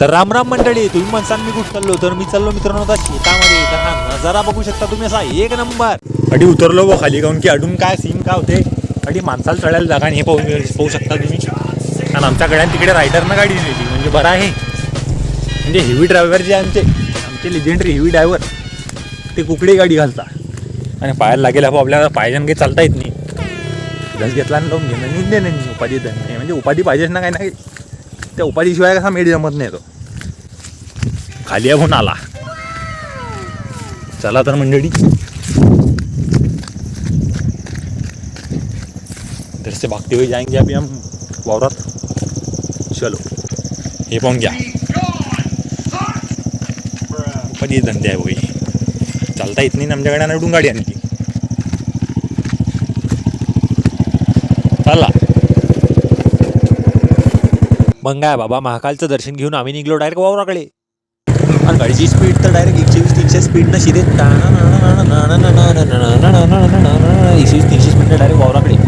तर राम राम मंडळी तुम्ही म्हणसान मी कुठं चाललो? तर मी चाललो मित्रांनो आता शेतामध्ये. तर हा नजारा बघू शकता तुम्ही असा एक नंबर. अडी उतरलो व खाली गाऊन की अडून काय सीन काय होते? अडी माणसाला चढायला जागा आणि हे पाहू पाहू शकता तुम्ही. आणि आमच्याकडे तिकडे रायडरनं गाडी नेली म्हणजे बरं आहे. म्हणजे हेवी ड्रायव्हर जे आमचे आमचे लेजेंडरी हेवी ड्रायव्हर ते कुकडे गाडी घालता आणि पायाला लागेल आपण आपल्याला पायाच्यानं काही चालता येत नाही. घस घेतला आणि लावून घेणं निंदे नाही उपाधी नाही. म्हणजे उपाधी पाहिजेच ना काही नाही त्या उपाधीशिवाय कसा मेड जमत नाही तो. खाली होऊन आला. चला तर मंडळी. इधर से भागते हुए जाएंगे अभी हम वावरात. चलो हे पाहून घ्या. कधी धंदे आहे भाई. चालता येत नाही ना आमच्याकडे नडून गाडी आणली चला. मग काय बाबा महाकालचं दर्शन घेऊन आम्ही निघलो डायरेक्ट वावराकडे. आणि गाडीची स्पीड तर डायरेक्ट एकशे वीस तीनशे स्पीडनं शिरे एकशे वीस तीनशे स्पीडनं डायरेक्ट वावराकडे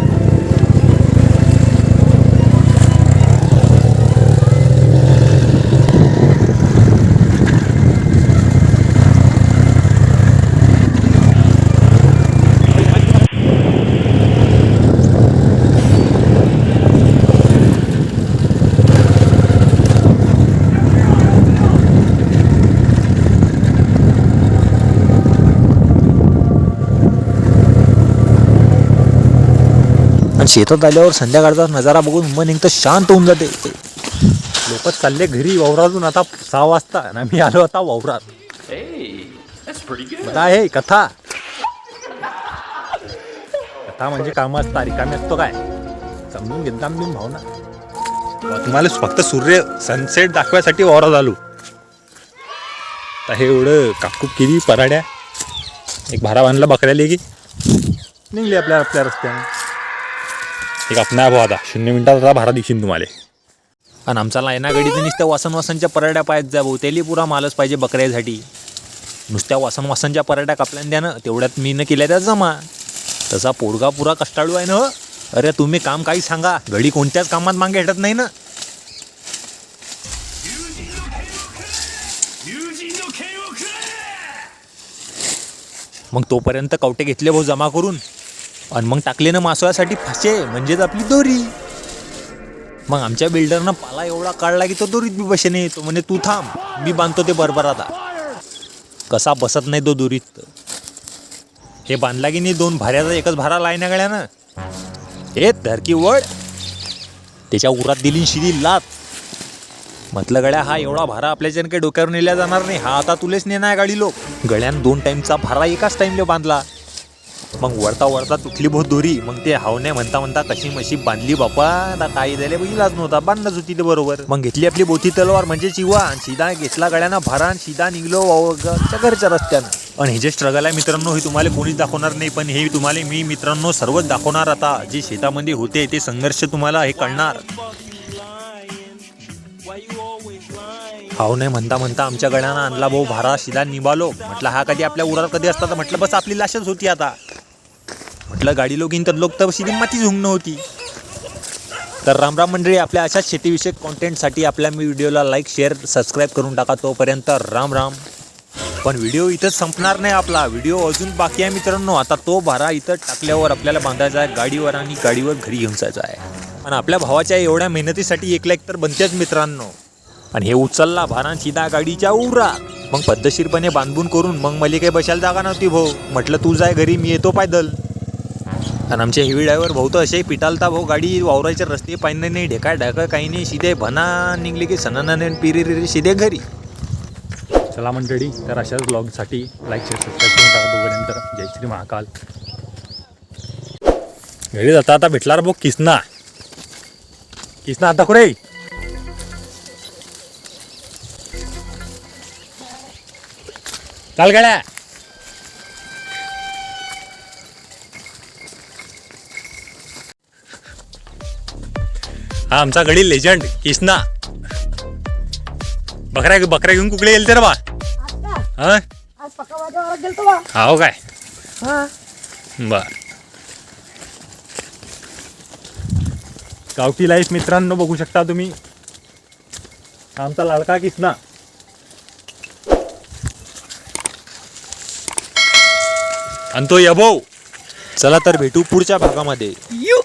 आणि शेतात आल्यावर संध्याकाळचा नजारा बघून मन एकदम शांत होऊन जाते. लोक चालले घरी वावरातून आता सहा वाजता आणि आम्ही आलो आता वावरात. आहे कथा. कथा म्हणजे काम असता रिकामी असतो काय? समजून घेता मी भावना. तुम्हाला फक्त सूर्य सनसेट दाखवायसाठी वावरात आलो. आता हे एवढं काकूप केली पराड्या. एक भारा बांधला बकऱ्याला की निघले आपल्या आपल्या रस्त्याने. एक आपणा भाऊ आता शून्य मिनिटात आता भाडा दिशीन तुम्हाला। आणि आमचा लायना गडीचं नुसत्या वासन वासनच्या पराड्या पायात जा भाऊ. त्याला पुरा मालच पाहिजे बकऱ्यासाठी. नुसत्या वासन वासनच्या पराड्या कापल्यान द्या ना तेवढ्यात मी न केल्या त्या जमा. तसा पोरगा पुरा कष्टाळू आहे ना हो. अरे तुम्ही काम काही सांगा घडी कोणत्याच कामात मागे हटत नाही ना. मग तोपर्यंत कवटे घेतले भाऊ जमा करून. आणि मग टाकले ना मासोळ्यासाठी फासे म्हणजेच आपली दोरी. मग आमच्या बिल्डरनं पाला एवढा काढला की तो दोरीत बी बसेने तो म्हणे तू थांब मी बांधतो ते बरोबर आता कसा बसत नाही तो दोरीत. हे बांधला की नाही दोन भाऱ्याचा एकच भारा लायना गळ्यानं. हे धरकी वड त्याच्या उरात दिली शिरी लात. म्हटलं गड्या हा एवढा भारा आपल्याच्यानं काही डोक्यावर नेल्या जाणार नाही. हा आता तुलेच नेणार गाडी लोक. गळ्यानं दोन टाईमचा भारा एकाच टाईमला बांधला. मग वरता वरता तुटली बहुत दोरी. मग ते हावने म्हणता म्हणता कशी मशी बांधली बापा. आता काही झाले इलाज नव्हता. बांधलाच होती ते बरोबर. मग घेतली आपली बोथी तलवार म्हणजे चिवा आणि सीधा घेतला गड्यानं भारा आणि सीधा निघलो घरच्या रस्त्यानं. आणि हे जे स्ट्रगल आहे मित्रांनो हे तुम्हाला कोणीच दाखवणार नाही. पण हे तुम्हाला मी मित्रांनो सर्वच दाखवणार आता. जे शेतामध्ये होते ते संघर्ष तुम्हाला हे कळणार. हाव नाही म्हणता म्हणता आमच्या गड्यानं आणला भाऊ भारा शिदा निभालो. म्हटलं हा कधी आपल्या उरात कधी असता? तर म्हटलं बस आपली लाशच होती आता. म्हटलं गाडी लोक तर लोक तर शिदी माती झुंगणं होती. तर राम राम मंडळी आपल्या अशाच शेतीविषयक कॉन्टेंटसाठी आपल्या मी व्हिडिओला लाईक शेअर सबस्क्राईब करून टाका. तोपर्यंत राम राम. पण व्हिडिओ इथंच संपणार नाही आपला. व्हिडिओ अजून बाकी आहे मित्रांनो. आता तो भारा इथं टाकल्यावर आपल्याला बांधायचा आहे गाडीवर आणि गाडीवर घरी घेऊन जायचा आहे. आणि आपल्या भावाच्या एवढ्या मेहनतीसाठी एक लाईक तर बनतेच मित्रांनो. आणि हे उचलला भारा सीधा गाडीच्या उरात. मग पद्धतशीरपणे बांधून करून मग मला काही बसायला जागा नव्हती भाऊ. म्हटलं तू जाय घरी मी येतो पायदल. आणि आमचे हेवी ड्रायव्हर भाऊ तर असे पिटालता भाऊ गाडी वावरायचे रस्ते पाहिजे नाही ढेका ढाका काही नाही शिदे भना निघले की सणाने पिरी रिरी घरी. चला मंडळी तर अशाच ब्लॉगसाठी लाईक शेअर सबस्क्राईब करून टाका तोपर्यंत. जय श्री महाकाल. घरी जाता आता भेटला रे भाऊ किसना. किसना आता कुठे? चाल गड्या. हा आमचा गडी लेजंड किसना. बकऱ्या बकऱ्या घेऊन कुकडे गेलते रे बा. हा? हो काय? हा. बर. गावठी लाईफ मित्रांनो बघू शकता तुम्ही. आमचा लाडका किसना. आणि तो यभो चला तर भेटू पुढच्या भागामध्ये. यू.